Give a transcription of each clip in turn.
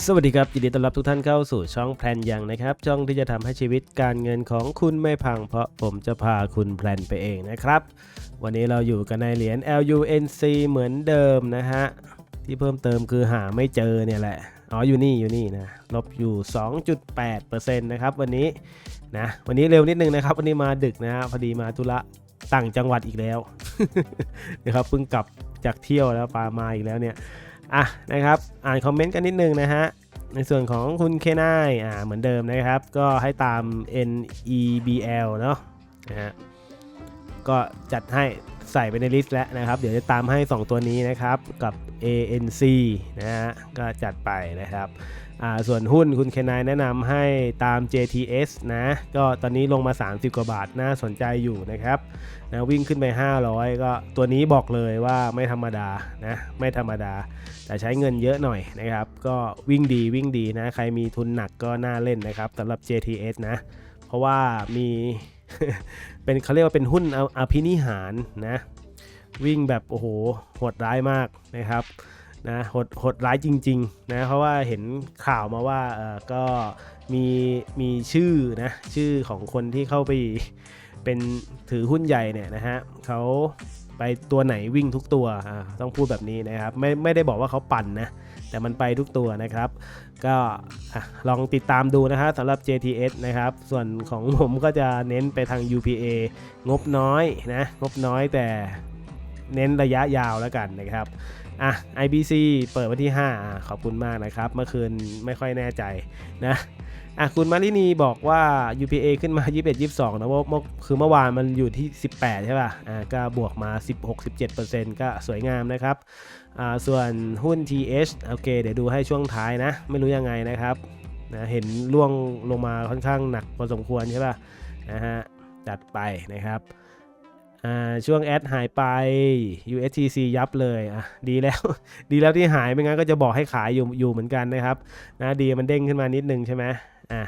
สวัสดีครับ ยินดีต้อนรับทุกท่านเข้าสู่ช่องแพลนยังนะครับ ช่องที่จะทำให้ชีวิตการเงินของคุณไม่พัง เพราะผมจะพาคุณแพลนไปเองนะครับ วันนี้เราอยู่กันในเหรียญ LUNC เหมือนเดิมนะฮะ ที่เพิ่มเติมคือหาไม่เจอเนี่ยแหละ อ๋ออยู่นี่อยู่นี่นะลบอยู่ 2.8%นะครับวันนี้นะวันนี้เร็วนิดนึงนะครับ วันนี้มาดึกนะฮะพอดีมาธุระต่างจังหวัดอีกแล้วนะครับเพิ่งกลับจากเที่ยวแล้วปามาอีกแล้วเนี่ย อะนะครับ อ่านคอมเมนต์กันนิดนึงนะฮะ ในส่วนของคุณเคนายอ่าเหมือนเดิมนะครับ ก็ให้ตาม NEBL เนาะนะฮะก็จัดให้ ใส่ไปในลิสต์แล้วนะครับ เดี๋ยวจะตามให้ 2 ตัวนี้นะครับ กับ ANC นะฮะก็จัดไปนะครับอ่าส่วนหุ้นคุณเคนายแนะนำให้ตาม JTS นะ ก็ตอนนี้ลงมา 30 กว่าบาทน่าสนใจอยู่นะครับนะวิ่งขึ้นไป 500 ก็ตัวนี้บอกเลยว่าไม่ธรรมดานะไม่ธรรมดา แต่ใช้เงินเยอะหน่อยนะครับ ก็วิ่งดีวิ่งดีนะ ใครมีทุนหนักก็น่าเล่นนะครับสำหรับ JTS นะ เพราะว่ามี เป็นเขาเรียกว่าเป็นหุ้นอภินิหารนะวิ่งแบบโอ้โหโหดร้ายมากนะครับนะโหดโหดร้ายจริงๆนะเพราะว่าเห็นข่าวมาว่าเออก็มีมีชื่อนะชื่อของคนที่เข้าไปเป็นถือหุ้นใหญ่เนี่ยนะฮะเขาไปตัวไหนวิ่งทุกตัวต้องพูดแบบนี้นะครับไม่ไม่ได้บอกว่าเขาปั่นนะ แต่มันไปทุกตัวนะครับ ก็ลองติดตามดูนะฮะสำหรับ JTS นะครับ ส่วนของผมก็จะเน้นไปทาง UPA งบน้อยนะ งบน้อยแต่เน้นระยะยาวแล้วกันนะครับ อะ IBC เปิดวันที่ 5 ขอบคุณมากนะครับ เมื่อคืนไม่ค่อยแน่ใจนะ อะคุณมารินีบอกว่า UPA ขึ้นมา 21 22นะว่าเมื่อคือเมื่อวานมันอยู่ที่ 18 ใช่ป่ะอ่าก็บวกมา 16-17%ก็สวยงามนะครับอ่าส่วนหุ้น TH โอเค เดี๋ยวดูให้ช่วงท้ายนะ ไม่รู้ยังไงนะครับนะเห็นล่วงลงมาค่อนข้างหนักพอสมควรใช่ป่ะนะฮะจัดไปนะครับอ่าช่วงแอดหายไป USTC ยับเลยอะดีแล้ว ดีแล้วที่หายไม่งั้นก็จะบอกให้ขายอยู่อยู่เหมือนกันนะครับนะดีมันเด้งขึ้นมานิดนึงใช่ไหม อะ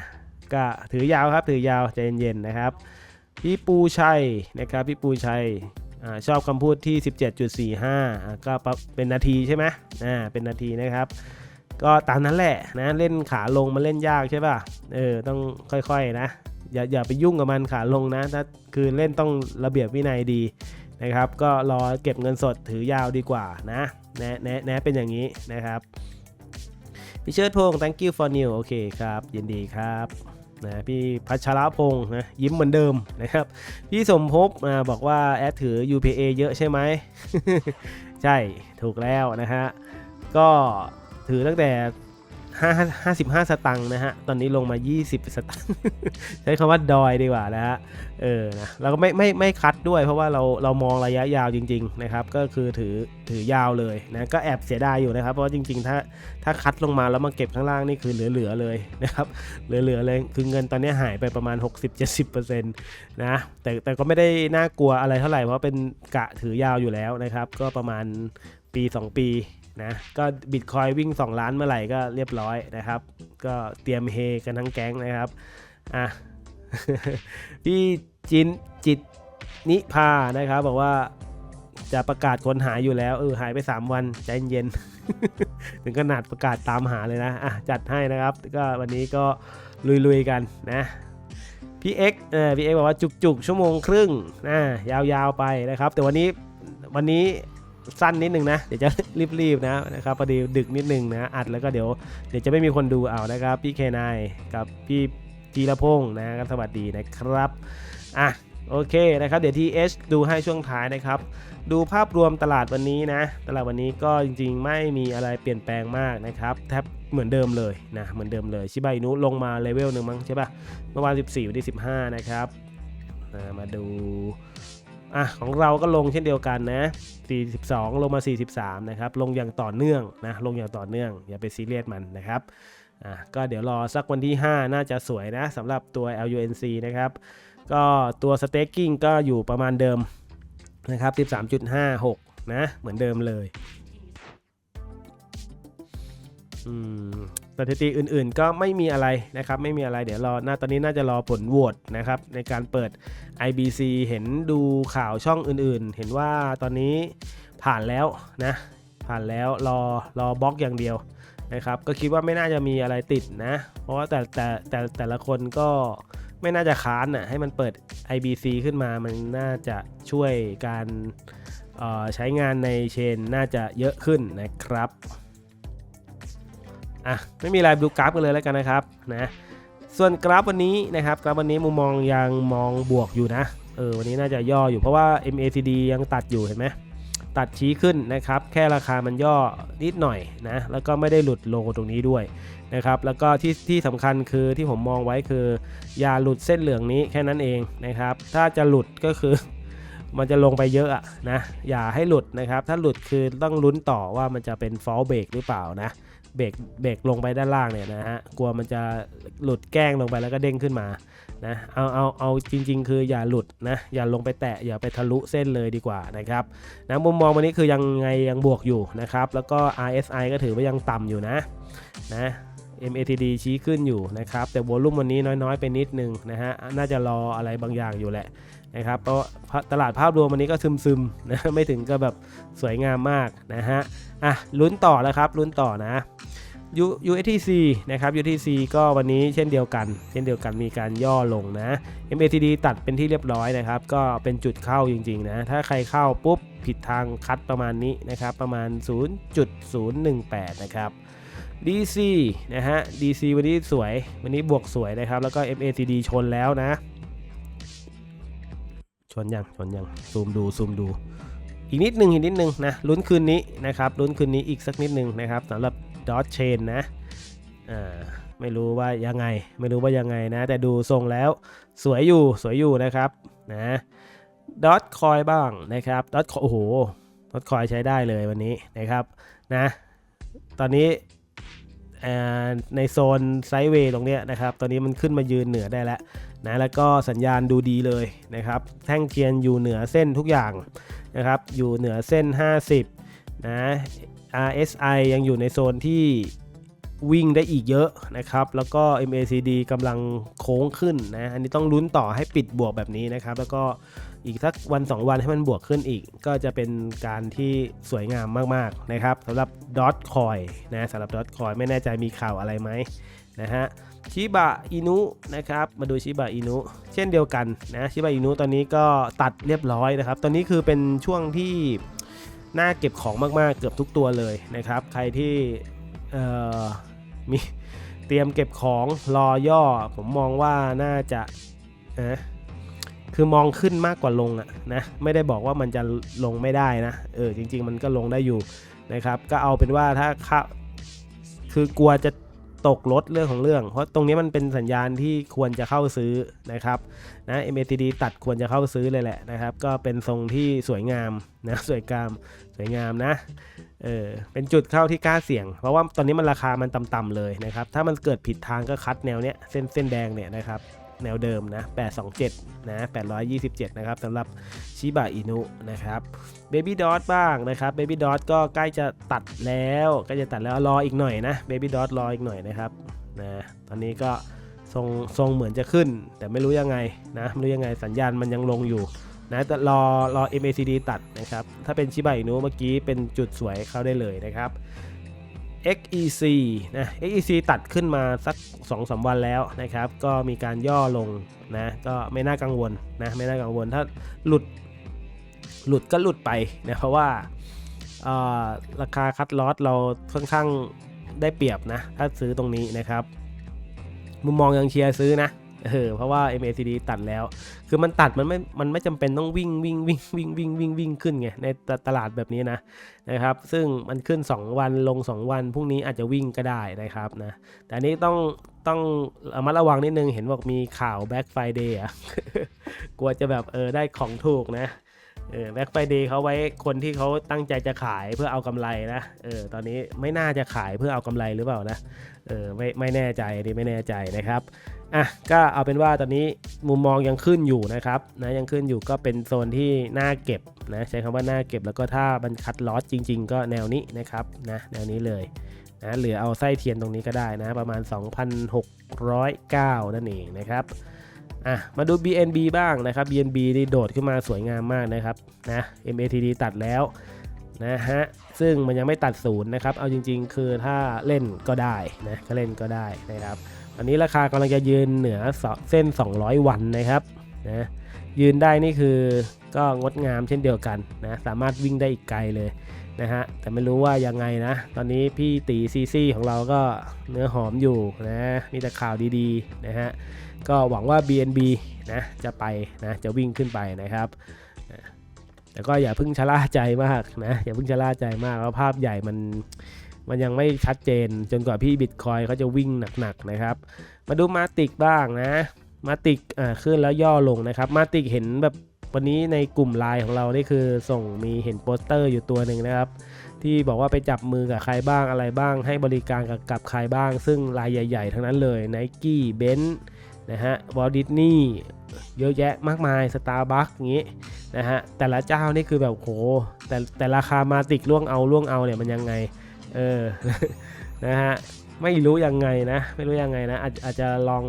ก็ถือยาวครับถือยาวใจเย็นๆนะครับ พี่ปูชัยนะครับพี่ปูชัยอชอบคำพูดที่ 17.45อ่าก็เป็นนาทีใช่ไหมอ่าเป็นนาทีนะครับก็ตามนั้นแหละนะเล่นขาลงมาเล่นยากใช่ป่ะเออต้องค่อยๆนะอย่าอย่าไปยุ่งกับมันขาลงนะถ้าคือเล่นต้องระเบียบวินัยดีนะครับ ก็รอเก็บเงินสดถือยาวดีกว่านะแนะแนะแนะเป็นอย่างนี้นะครับ พี่เชิดพงษ์ thank you for new โอเคครับ ยินดีครับนะพี่พัชรพงษ์นะยิ้มเหมือนเดิมนะครับ พี่สมภพบอกว่าแอดถือ UPA เยอะใช่ไหม ใช่ถูกแล้วนะฮะ ก็ถือตั้งแต่ 5 55 สตังค์นะฮะ ตอนนี้ลงมา 20 สตังค์ ใช้คำว่าดอยดีกว่านะฮะ เออ นะเราก็ไม่ไม่ไม่คัดด้วยเพราะว่าเราเรามองระยะยาวจริง ๆ นะครับ ก็คือถือถือยาวเลยนะ ก็แอบเสียดายอยู่นะครับ เพราะว่าจริง ๆ ถ้าถ้าคัดลงมาแล้วมาเก็บข้างล่างนี่คือเหลือ ๆ เลยนะครับ เหลือ ๆ เลย คือเงินตอนนี้หายไปประมาณ 60-70%นะ แต่แต่ก็ไม่ได้น่ากลัวอะไรเท่าไหร่ เพราะเป็นกะถือยาวอยู่แล้วนะครับ ก็ประมาณปี 2 ปี นะก็บิตคอยวิ่ง 2 ล้านเมื่อไหร่ก็เรียบร้อยนะครับ ก็เตรียมเฮกันทั้งแก๊งนะครับอะพี่จินจิตนิพานะครับ บอกว่าจะประกาศคนหายอยู่แล้วเออหายไป 3 วันใจเย็น ถึงขนาดประกาศตามหาเลยนะอะจัดให้นะครับ ก็วันนี้ก็ลุยๆกันนะพี่เอ็กเออพี่เอ็กบอกว่าจุกๆ ชั่วโมงครึ่งนะยาวๆไปนะครับ แต่วันนี้วันนี้ สั้นนิดนึงนะ เดี๋ยวจะรีบๆนะนะครับพอดีดึกนิดนึงนะ อัดแล้วก็เดี๋ยวเดี๋ยวจะไม่มีคนดูเอานะครับ พี่เคนายกับพี่จีรพงศ์นะก็สวัสดีนะครับอะโอเคนะครับเดี๋ยวที่ H ดูให้ช่วงท้ายนะครับ ดูภาพรวมตลาดวันนี้นะ ตลาดวันนี้ก็จริงๆ ไม่มีอะไรเปลี่ยนแปลงมากนะครับแทบเหมือนเดิมเลยนะเหมือนเดิมเลยชิบาอินุลงมาเลเวลหนึ่งมั้งใช่ปะเมื่อวาน 14วันที่15 นะครับมาดู อะของเราก็ลงเช่นเดียวกันนะ 42 ลงมา 43 นะครับ ลงอย่างต่อเนื่องนะ ลงอย่างต่อเนื่อง อย่าไปซีเรียสมันนะครับ อะก็เดี๋ยวรอสักวันที่ 5 น่าจะสวยนะสำหรับตัว LUNC นะครับ ก็ตัว staking ก็อยู่ประมาณเดิมนะครับ 13.56 นะ เหมือนเดิมเลย สถิติอื่นๆ ก็ไม่มีอะไรนะครับ ไม่มีอะไรเดี๋ยวรอหน้าตอนนี้น่าจะรอผลโหวตนะครับ ในการเปิด IBC เห็นดูข่าวช่องอื่นๆ เห็นว่าตอนนี้ผ่านแล้วนะ ผ่านแล้วรอรอบล็อกอย่างเดียวนะครับ ก็คิดว่าไม่น่าจะมีอะไรติดนะ เพราะว่าแต่แต่แต่แต่ละคนก็ไม่น่าจะค้านน่ะให้มันเปิด IBC ขึ้นมามันน่าจะช่วยการใช้งานในเชนน่าจะเยอะขึ้นนะครับ อะไม่มีอะไรดูกราฟกันเลยแล้วกันนะครับนะส่วนกราฟวันนี้นะครับกราฟวันนี้มุมมองยังมองบวกอยู่นะเออวันนี้น่าจะย่ออยู่เพราะว่า MACD ยังตัดอยู่เห็นไหมตัดชี้ขึ้นนะครับ แค่ราคามันย่อนิดหน่อยนะแล้วก็ไม่ได้หลุดโลตรงนี้ด้วยนะครับแล้วก็ที่ที่สำคัญคือที่ผมมองไว้คือ อย่าหลุดเส้นเหลืองนี้แค่นั้นเองนะครับ ถ้าจะหลุดก็คือมันจะลงไปเยอะอะนะอย่าให้หลุดนะครับ ถ้าหลุดคือต้องลุ้นต่อว่ามันจะเป็นฟอลเบรกหรือเปล่านะ เบรกเบรกลงไปด้านล่างเนี่ยนะฮะกลัวมันจะหลุดแกล้งลงไปแล้วก็เด้งขึ้นมานะเอาเอาเอาจริง ๆ คืออย่าหลุดนะอย่าลงไปแตะอย่าไปทะลุเส้นเลยดีกว่านะครับนะมุมมองวันนี้คือยังไงยังบวกอยู่นะครับแล้วก็ RSI ก็ถือว่ายังต่ำอยู่นะนะ MATD ชี้ขึ้นอยู่นะครับแต่วอลุ่มวันนี้น้อยๆไปนิดนึงนะฮะน่าจะรออะไรบางอย่างอยู่แหละนะครับเพราะตลาดภาพรวมวันนี้ก็ซึมๆนะไม่ถึงก็แบบสวยงามมากนะฮะ อะลุ้นต่อแล้วครับลุ้นต่อนะ U- USTC นะครับ USTC ก็วันนี้เช่นเดียวกัน เช่นเดียวกันมีการย่อลงนะ MATD ตัดเป็นที่เรียบร้อยนะครับ ก็เป็นจุดเข้าจริงๆนะ ถ้าใครเข้าปุ๊บผิดทางคัดประมาณนี้นะครับ ประมาณ 0.018 นะครับ DC นะฮะ DC วันนี้สวย วันนี้บวกสวยนะครับ แล้วก็ MATD ชนแล้วนะ ชนยัง ชนยัง ซูมดู ซูมดู อีกนิดหนึ่งอีกนิดหนึ่งนะลุ้นคืนนี้นะครับลุ้นคืนนี้อีกสักนิดหนึ่งนะครับสำหรับดอ g เชนนะอ่าไม่รู้ว่ายังไง ไม่รู้ว่ายังไงนะ แต่ดูทรงแล้วสวยอยู่สวยอยู่นะครับนะดอ g คอยบ้างนะครับดอ g โอ้โหดอ g คอยใช้ได้เลยวันนี้นะครับนะตอนนี้ในโซนไซด์เวย์ตรงเนี้ยนะครับ ตอนนี้มันขึ้นมายืนเหนือได้แล้วนะ แล้วก็สัญญาณดูดีเลยนะครับ แท่งเทียนอยู่เหนือเส้นทุกอย่าง นะครับอยู่เหนือเส้น 50 นะ RSI ยังอยู่ในโซนที่วิ่งได้อีกเยอะนะครับ แล้วก็ MACD กำลังโค้งขึ้นนะ อันนี้ต้องลุ้นต่อให้ปิดบวกแบบนี้นะครับ แล้วก็ อีกสักวัน 2 วันให้มันบวกขึ้นอีก ก็จะเป็นการที่สวยงามมากๆนะครับสำหรับ Dot Coin นะสำหรับ Dot Coin ไม่แน่ใจมีข่าวอะไรไหมนะฮะชิบะอินุนะครับมาดูชิบะอินุเช่นเดียวกันนะชิบะอินุตอนนี้ก็ตัดเรียบร้อยนะครับ ตอนนี้คือเป็นช่วงที่น่าเก็บของมากๆ เกือบทุกตัวเลยนะครับ ใครที่เอ่อมีเตรียมเก็บของรอย่อ ผมมองว่าน่าจะนะ คือมองขึ้นมากกว่าลงอะนะไม่ได้บอกว่ามันจะลงไม่ได้นะเออจริง ๆ มันก็ลงได้อยู่นะครับก็เอาเป็นว่าถ้าข้าคือกลัวจะตกรถเรื่องของเรื่อง เพราะตรงนี้มันเป็นสัญญาณที่ควรจะเข้าซื้อนะครับนะ MATD ตัดควรจะเข้าซื้อเลยแหละนะครับ ก็เป็นทรงที่สวยงามนะสวยงามสวยงามนะเออเป็นจุดเข้าที่กล้าเสี่ยง เพราะว่าตอนนี้มันราคามันต่ำๆเลยนะครับ ถ้ามันเกิดผิดทางก็คัดแนวเนี้ยเส้นเส้นแดงเนี่ยนะครับ แนวเดิมนะ 827 นะ 827 นะครับสำหรับชิบะอินุนะครับ Baby Dot บ้างนะครับ Baby Dot ก็ใกล้จะตัดแล้วใกล้จะตัดแล้วรออีกหน่อยนะ Baby Dot รออีกหน่อยนะครับนะตอนนี้ก็ทรงทรงเหมือนจะขึ้น แต่ไม่รู้ยังไงนะไม่รู้ยังไงสัญญาณมันยังลงอยู่นะแต่รอรอ MACD ตัดนะครับ ถ้าเป็นชิบะอินุเมื่อกี้เป็นจุดสวยเข้าได้เลยนะครับ XEC นะ XEC ตัดขึ้นมาสัก2-3วันแล้วนะครับ ก็มีการย่อลงนะ ก็ไม่น่ากังวลนะ ไม่น่ากังวล ถ้าหลุด หลุดก็หลุดไปนะ เพราะว่าราคาคัดลอสเราค่อนข้างได้เปรียบนะ ถ้าซื้อตรงนี้นะครับ มุมมองยังเชียร์ซื้อนะ เออเพราะว่า MACD ตัดแล้ว คือมันตัดมันไม่มันไม่จำเป็นต้องวิ่งวิ่งวิ่งวิ่งวิ่งวิ่งวิ่งขึ้นไงในตลาดแบบนี้นะนะครับ ซึ่งมันขึ้น 2 วันลง 2 วันพรุ่งนี้อาจจะวิ่งก็ได้นะครับนะแต่อันนี้ต้องต้องระมัดระวังนิดนึงเห็นบอกมีข่าว Black Friday อะกลัวจะแบบเออได้ของถูกนะ เออ Black Friday เขาไว้คนที่เขาตั้งใจจะขายเพื่อเอากำไรนะเออตอนนี้ไม่น่าจะขายเพื่อเอากำไรหรือเปล่านะเออไม่ไม่แน่ใจนนี้ไม่แน่ใจนะครับอะก็เอาเป็นว่าตอนนี้มุมมองยังขึ้นอยู่นะครับนะยังขึ้นอยู่ก็เป็นโซนที่น่าเก็บนะใช้คำว่าน่าเก็บแล้วก็ถ้ามันคัดลอสจริง ๆ ก็แนวนี้นะครับนะแนวนี้เลยนะเหลือเอาไส้เทียนตรงนี้ก็ได้นะประมาณ 2,609 นั่นเองนะครับ อะมาดู BNB บ้างนะครับ BNB นี่โดดขึ้นมาสวยงามมากนะครับนะ MATD ตัดแล้วนะฮะซึ่งมันยังไม่ตัดศูนย์นะครับ เอาจริงๆ คือถ้าเล่นก็ได้นะก็เล่นก็ได้นะครับตอนนี้ราคากำลังจะยืนเหนือเส้น 200 วันนะครับนะยืนได้นี่คือก็งดงามเช่นเดียวกันนะสามารถวิ่งได้อีกไกลเลย นะฮะแต่ไม่รู้ว่ายังไงนะ ตอนนี้พี่ตีซีซีของเราก็เนื้อหอมอยู่นะมีแต่ข่าวดีๆนะฮะก็หวังว่า BNB นะจะไปนะจะวิ่งขึ้นไปนะครับแต่ก็อย่าเพิ่งชะล่าใจมากนะอย่าเพิ่งชะล่าใจมากเพราะภาพใหญ่มันมันยังไม่ชัดเจนจนกว่าพี่บิตคอยเขาจะวิ่งหนักๆนะครับ มาดูมาติกบ้างนะ มาติกอ่าขึ้นแล้วย่อลงนะครับ มาติกเห็นแบบ วันนี้ในกลุ่มไลน์ของเรานี่คือส่งมีเห็นโปสเตอร์อยู่ตัวหนึ่งนะครับ ที่บอกว่าไปจับมือกับใครบ้างอะไรบ้าง ให้บริการกับกับใครบ้าง ซึ่งรายใหญ่ ๆ ทั้งนั้นเลย n i กี้เบนซ์นะฮะวอลดิสนีย์เยอะแยะมากมายสตาร์บัคอย่างนี้นะฮะแต่ละเจ้านี่คือแบบโหแต่แต่ราคามาติกล่วงเอาล่วงเอาเนี่ยมันยังไงเออนะฮะไม่รู้ยังไงนะ ไม่รู้ยังไงนะอาจอาจจะลอง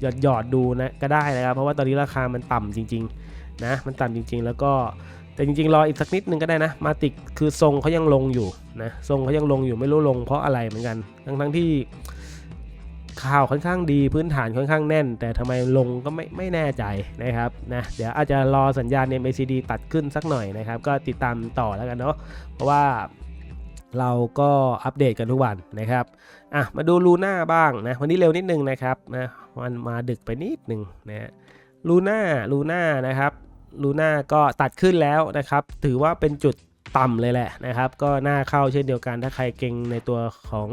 หยอดหยอดดูนะก็ได้นะครับ เพราะว่าตอนนี้ราคามันต่ำจริงๆ นะมันต่ำจริงๆ แล้วก็แต่จริงๆ รออีกสักนิดนึงก็ได้นะ มาติกคือทรงเขายังลงอยู่นะทรงเขายังลงอยู่ไม่รู้ลงเพราะอะไรเหมือนกัน ทั้งทั้งที่ข่าวค่อนข้างดีพื้นฐานค่อนข้างแน่น แต่ทำไมลงก็ไม่ไม่แน่ใจนะครับนะเดี๋ยวอาจจะรอสัญญาณ MACD ตัดขึ้นสักหน่อยนะครับ ก็ติดตามต่อแล้วกันเนาะเพราะว่าเราก็อัปเดตกันทุกวันนะครับอะมาดูลูน่าบ้างนะวันนี้เร็วนิดนึงนะครับนะมันมาดึกไปนิดนึงนะลูน่าลูน่านะครับ ลูน่าก็ตัดขึ้นแล้วนะครับ ถือว่าเป็นจุดต่ำเลยแหละนะครับ ก็น่าเข้าเช่นเดียวกันถ้าใครเก่งในตัวของ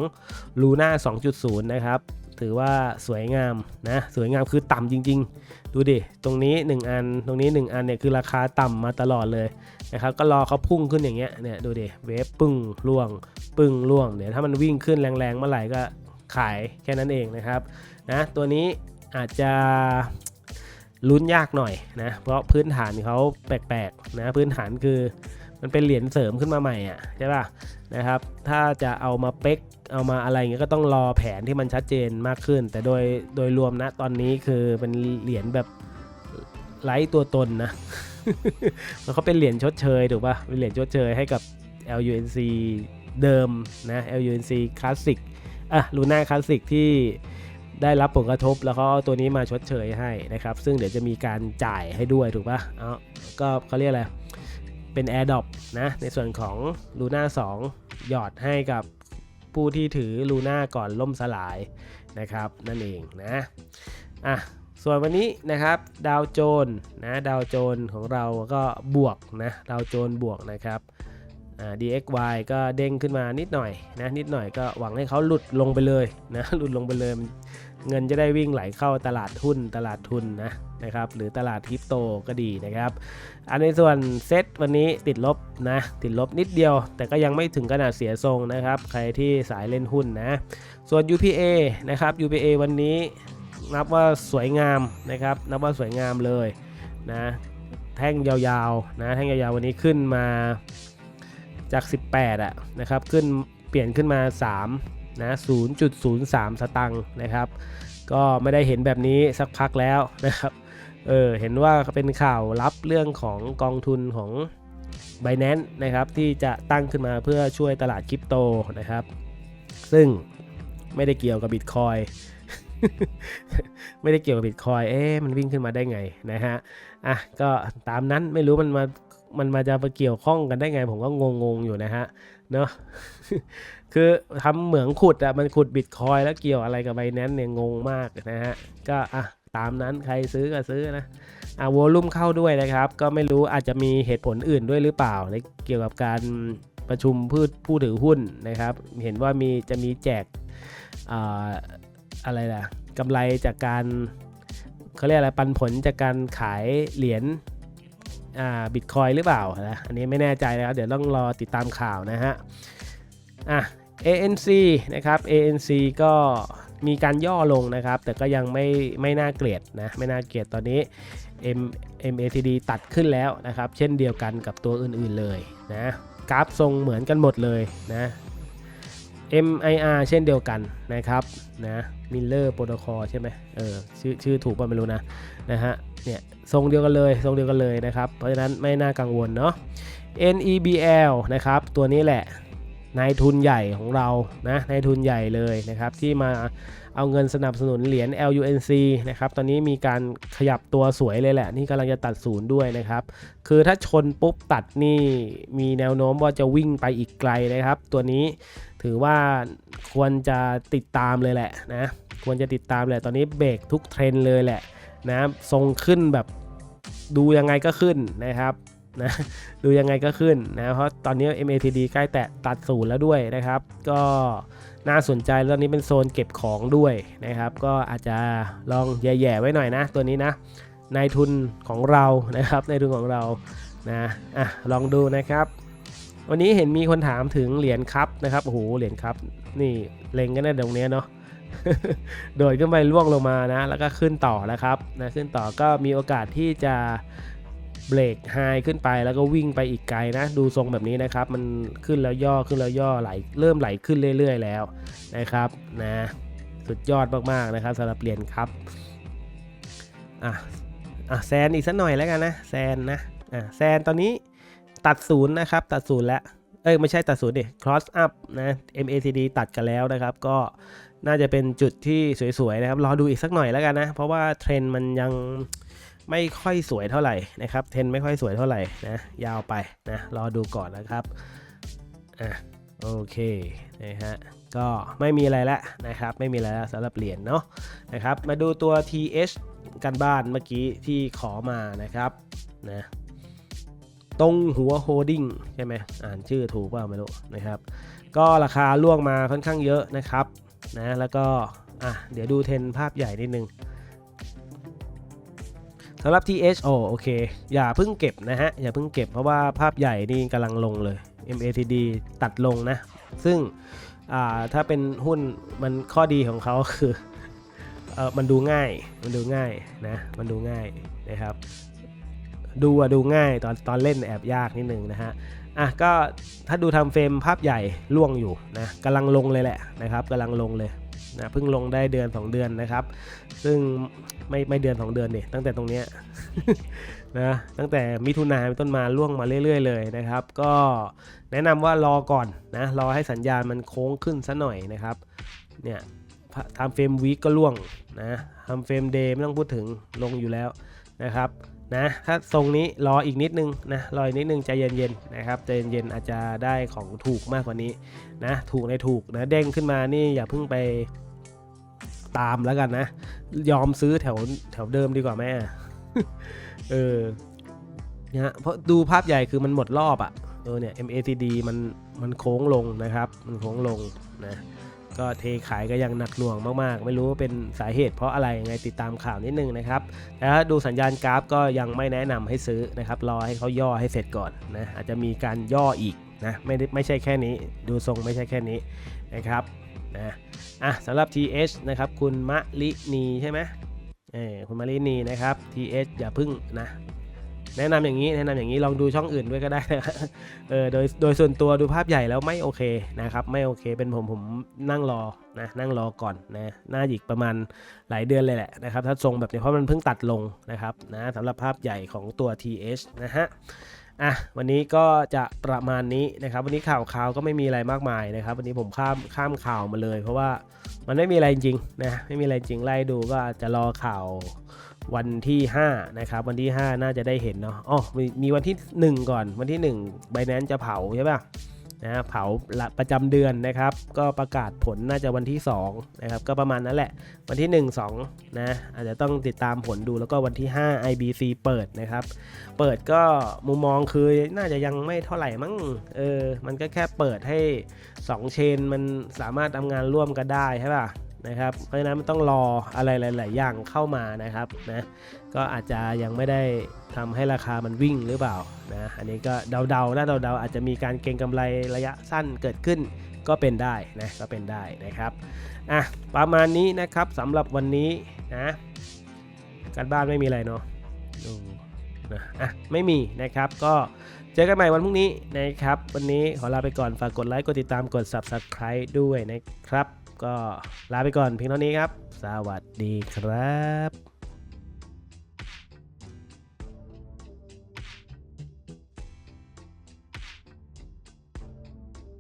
ลูน่า2.0 นะครับ ถือว่าสวยงามนะ สวยงามคือต่ำจริง ๆ ดูดิ ตรงนี้ 1 อัน ตรงนี้ 1 อันเนี่ยคือราคาต่ำมาตลอดเลยนะครับ ก็รอเขาพุ่งขึ้นอย่างเงี้ย เนี่ยดูดิ เวฟปึ้งล่วง ปึ้งล่วง เดี๋ยวถ้ามันวิ่งขึ้นแรงๆเมื่อไหร่ก็ขายแค่นั้นเองนะครับ นะ ตัวนี้อาจจะ ลุ้นยากหน่อยนะเพราะพื้นฐานเขาแปลกๆนะพื้นฐานคือมันเป็นเหรียญเสริมขึ้นมาใหม่อะใช่ป่ะนะครับถ้าจะเอามาเป๊กเอามาอะไรเงี้ยก็ต้องรอแผนที่มันชัดเจนมากขึ้น แต่โดยโดยรวมนะตอนนี้คือเป็นเหรียญแบบไร้ตัวตนนะมันเขาเป็นเหรียญชดเชยถูกป่ะเป็นเหรียญชดเชยให้กับ LUNC เดิมนะ LUNC Classic อะลูน่าคลาสสิกที่ ได้รับผลกระทบแล้วเขาเอาตัวนี้มาชดเชยให้นะครับ ซึ่งเดี๋ยวจะมีการจ่ายให้ด้วยถูกป่ะเอาก็เขาเรียกอะไร เป็น AirDrop นะ ในส่วนของ Luna 2 หยอดให้กับผู้ที่ถือ Luna ก่อนล่มสลายนะครับ นั่นเองนะอะส่วนวันนี้นะครับดาวโจนนะดาวโจนของเราก็บวกนะดาวโจนบวกนะครับอ่า DXY ก็เด้งขึ้นมานิดหน่อยนะนิดหน่อยก็หวังให้เขาหลุดลงไปเลยนะหลุดลงไปเลย เงินจะได้วิ่งไหลเข้าตลาดหุ้นตลาดทุนนะนะครับหรือตลาดคริปโตก็ดีนะครับ อันในส่วนเซตวันนี้ติดลบนะติดลบนิดเดียว แต่ก็ยังไม่ถึงขนาดเสียทรงนะครับ ใครที่สายเล่นหุ้นนะ ส่วน UPA นะครับ UPA วันนี้นับว่าสวยงามนะครับ นับว่าสวยงามเลยนะแท่งยาวๆนะแท่งยาวๆวันนี้ขึ้นมาจาก 18อะนะครับขึ้นเปลี่ยนขึ้นมา 3 นะ0.03 สตังค์นะครับ ก็ไม่ได้เห็นแบบนี้สักพักแล้วนะครับ เออ เห็นว่าเป็นข่าวลับเรื่องของกองทุนของ b i n a n c e นะครับ ที่จะตั้งขึ้นมาเพื่อช่วยตลาดคริปโตนะครับ ซึ่งไม่ได้เกี่ยวกับบิตคอยไม่ได้เกี่ยวกับบิตคอยเอ๊ะมันวิ่งขึ้นมาได้ไงนะฮะ อะ ก็ตามนั้นไม่รู้มันมา มันมาจะมาเกี่ยวข้องกันได้ไง ผมก็งงๆอยู่นะฮะ เนาะ คือทำเหมืองขุดอะมันขุดบิตคอยแล้วเกี่ยวอะไรกับไบแนนเนี่ยงงมากนะฮะ ก็อะตามนั้นใครซื้อก็ซื้อนะอะวอลุ่มเข้าด้วยนะครับ ก็ไม่รู้อาจจะมีเหตุผลอื่นด้วยหรือเปล่าในเกี่ยวกับการประชุมผู้ผู้ถือหุ้นนะครับ เห็นว่ามีจะมีแจกอ่าอะไรล่ะกำไรจากการเขาเรียกอะไรปันผลจากการขายเหรียญอ่าบิตคอยหรือเปล่านะอันนี้ไม่แน่ใจนะครับ เดี๋ยวต้องรอติดตามข่าวนะฮะ อะ ANC นะครับ ANC ก็มีการย่อลงนะครับ แต่ก็ยังไม่ไม่น่าเกลียดนะ ไม่น่าเกลียดตอนนี้ M MACD ตัดขึ้นแล้วนะครับ เช่นเดียวกันกับตัวอื่นๆเลยนะกราฟทรงเหมือนกันหมดเลยนะ MIR เช่นเดียวกันนะครับนะ Miller Protocol ใช่ไหมเออชื่อชื่อถูกป่ะไม่รู้นะนะฮะเนี่ยทรงเดียวกันเลยทรงเดียวกันเลยนะครับ เพราะฉะนั้นไม่น่ากังวลเนาะ NEBL นะครับตัวนี้แหละ นายทุนใหญ่ของเรานะนายทุนใหญ่เลยนะครับที่มาเอาเงินสนับสนุนเหรียญ LUNC นะครับตอนนี้มีการขยับตัวสวยเลยแหละ นี่กำลังจะตัดศูนย์ด้วยนะครับ คือถ้าชนปุ๊บตัดนี่มีแนวโน้มว่าจะวิ่งไปอีกไกลนะครับ ตัวนี้ถือว่าควรจะติดตามเลยแหละนะควรจะติดตามแหละตอนนี้เบรกทุกเทรนด์เลยแหละนะทรงขึ้นแบบดูยังไงก็ขึ้นนะครับ นะดูยังไงก็ขึ้นนะเพราะตอนนี้ MATD ใกล้แตะตัดศูนย์แล้วด้วยนะครับ ก็น่าสนใจแล้วนี้เป็นโซนเก็บของด้วยนะครับ ก็อาจจะลองแย่ๆไว้หน่อยนะ ตัวนี้นะนายทุนของเรานะครับนายทุนของเรานะอะลองดูนะครับ วันนี้เห็นมีคนถามถึงเหรียญครับนะครับโอ้โหเหรียญครับ นี่เล็งกันได้ตรงนี้เนาะโดดขึ้นไปล่วงลงมานะ แล้วก็ขึ้นต่อแล้วครับนะขึ้นต่อก็มีโอกาสที่จะ เบรกไฮขึ้นไปแล้วก็วิ่งไปอีกไกลนะ ดูทรงแบบนี้นะครับ มันขึ้นแล้วย่อขึ้นแล้วย่อไหลเริ่มไหลขึ้นเรื่อย ๆ แล้วนะครับนะสุดยอดมากๆนะครับสำหรับเหรียญครับอะอะแซนอีกสักหน่อยแล้วกันนะแซนนะอะแซนตอนนี้ตัดศูนย์นะครับ ตัดศูนย์แล้วเอ้ยไม่ใช่ตัดศูนย์ดิ cross up นะ MACD ตัดกันแล้วนะครับ ก็น่าจะเป็นจุดที่สวยๆนะครับ รอดูอีกสักหน่อยแล้วกันนะ เพราะว่าเทรนด์มันยัง ไม่ค่อยสวยเท่าไหร่นะครับเทนไม่ค่อยสวยเท่าไหร่นะยาวไปนะรอดูก่อนนะครับอะโอเคนะฮะก็ไม่มีอะไรแล้วนะครับ ไม่มีอะไรแล้วสำหรับเหรียญเนาะนะครับ มาดูตัว TH กันบ้านเมื่อกี้ที่ขอมานะครับนะตรงหัวโฮดิ้งใช่ไหมอ่านชื่อถูกเปล่าไม่รู้นะครับ ก็ราคาล่วงมาค่อนข้างเยอะนะครับนะแล้วก็อะเดี๋ยวดูเทนภาพใหญ่นิดนึง สำหรับ TH โอโอเค อย่าเพิ่งเก็บนะฮะ อย่าเพิ่งเก็บเพราะว่าภาพใหญ่นี่กำลังลงเลย MATD ตัดลงนะ ซึ่งถ้าเป็นหุ้นมันข้อดีของเขาคือเออมันดูง่าย มันดูง่ายนะ มันดูง่ายนะครับ ดูอะดูง่ายตอนตอนเล่นแอบยากนิดนึงนะฮะ อะก็ถ้าดูทำเฟรมภาพใหญ่ล่วงอยู่นะกำลังลงเลยแหละนะครับกำลังลงเลย นะเพิ่งลงได้เดือน 2 เดือนนะครับ ซึ่งไม่ไม่เดือน 2 เดือนดิตั้งแต่ตรงเนี้ยนะตั้งแต่มิถุนาเป็นต้นมาล่วงมาเรื่อยๆ เลยนะครับ ก็แนะนำว่ารอก่อนนะรอให้สัญญาณมันโค้งขึ้นซะหน่อยนะครับเนี่ยทำเฟรมวีคก็ล่วงนะทำเฟรมเดย์ไม่ต้องพูดถึงลงอยู่แล้วนะครับ นะถ้าทรงนี้รออีกนิดนึงนะรออีกนิดนึงใจเย็นๆนะครับใจเย็นๆอาจจะได้ของถูกมากกว่านี้นะถูกในถูกนะเด้งขึ้นมานี่อย่าเพิ่งไปตามแล้วกันนะ ยอมซื้อแถวแถวเดิมดีกว่าแม่เออนะฮะเพราะดูภาพใหญ่คือมันหมดรอบอะ่ะเออเนี่ย MACD มันมันโค้งลงนะครับ มันโค้งลงนะ ก็เทขายก็ยังหนักหน่วงมากๆ ไม่รู้ว่าเป็นสาเหตุเพราะอะไรยังไงติดตามข่าวนิดนึงนะครับแต่ถ้าดูสัญญาณกราฟก็ยังไม่แนะนำให้ซื้อนะครับรอให้เขาย่อให้เสร็จก่อนนะอาจจะมีการย่ออีกนะไม่ได้ไม่ใช่แค่นี้ ดูทรงไม่ใช่แค่นี้นะครับนะอะสำหรับ TH นะครับคุณมะลินีใช่ไหมเออคุณมะลินีนะครับ TH อย่าพึ่งนะ แนะนำอย่างนี้แนะนำอย่างนี้ลองดูช่องอื่นด้วยก็ได้เออโดยโดยส่วนตัวดูภาพใหญ่แล้วไม่โอเคนะครับไม่โอเคเป็นผมผมนั่งรอนะนั่งรอก่อนนะหน้าหยิกประมาณหลายเดือนเลยแหละนะครับถ้าทรงแบบนี้เพราะมันเพิ่งตัดลงนะครับนะสำหรับภาพใหญ่ของตัว TH นะฮะอะวันนี้ก็จะประมาณนี้นะครับ วันนี้ข่าวข่าวก็ไม่มีอะไรมากมายนะครับ วันนี้ผมข้ามข้ามข่าวมาเลย เพราะว่ามันไม่มีอะไรจริงนะไม่มีอะไรจริงไล่ดูก็อาจจะรอข่าว วันที่5นะครับวันที่ 5 น่าจะได้เห็นเนาะอ๋อมีมีวันที่ 1 ก่อนวันที่ 1 b i n a n c e จะเผาใช่ป่ะนะเผาประจำเดือนนะครับ ก็ประกาศผลน่าจะวันที่2นะครับก็ประมาณนั้นแหละ วันที่ 1 2นะอาจจะต้องติดตามผลดูแล้วก็วันที่ 5 IBC เปิดนะครับ เปิดก็มุมมองคือน่าจะยังไม่เท่าไหร่มั้งเออมันก็แค่เปิดให้ 2 เชนมันสามารถทำงานร่วมกันได้ใช่ป่ะ นะครับ เพราะฉะนั้นมันต้องรออะไรหลาย ๆ อย่างเข้ามานะครับนะก็อาจจะยังไม่ได้ทำให้ราคามันวิ่งหรือเปล่านะอันนี้ก็เดาๆนะเดาๆอาจจะมีการเก็งกำไรระยะสั้นเกิดขึ้นก็เป็นได้นะก็เป็นได้นะครับอะประมาณนี้นะครับสำหรับวันนี้นะการบ้านไม่มีอะไรเนาะดูนะอะไม่มีนะครับก็เจอกันใหม่วันพรุ่งนี้นะครับ วันนี้ขอลาไปก่อนฝากกดไลค์กดติดตามกด Subscribe ด้วยนะครับ ก็ลาไปก่อนเพียงเท่านี้ครับ สวัสดีครับ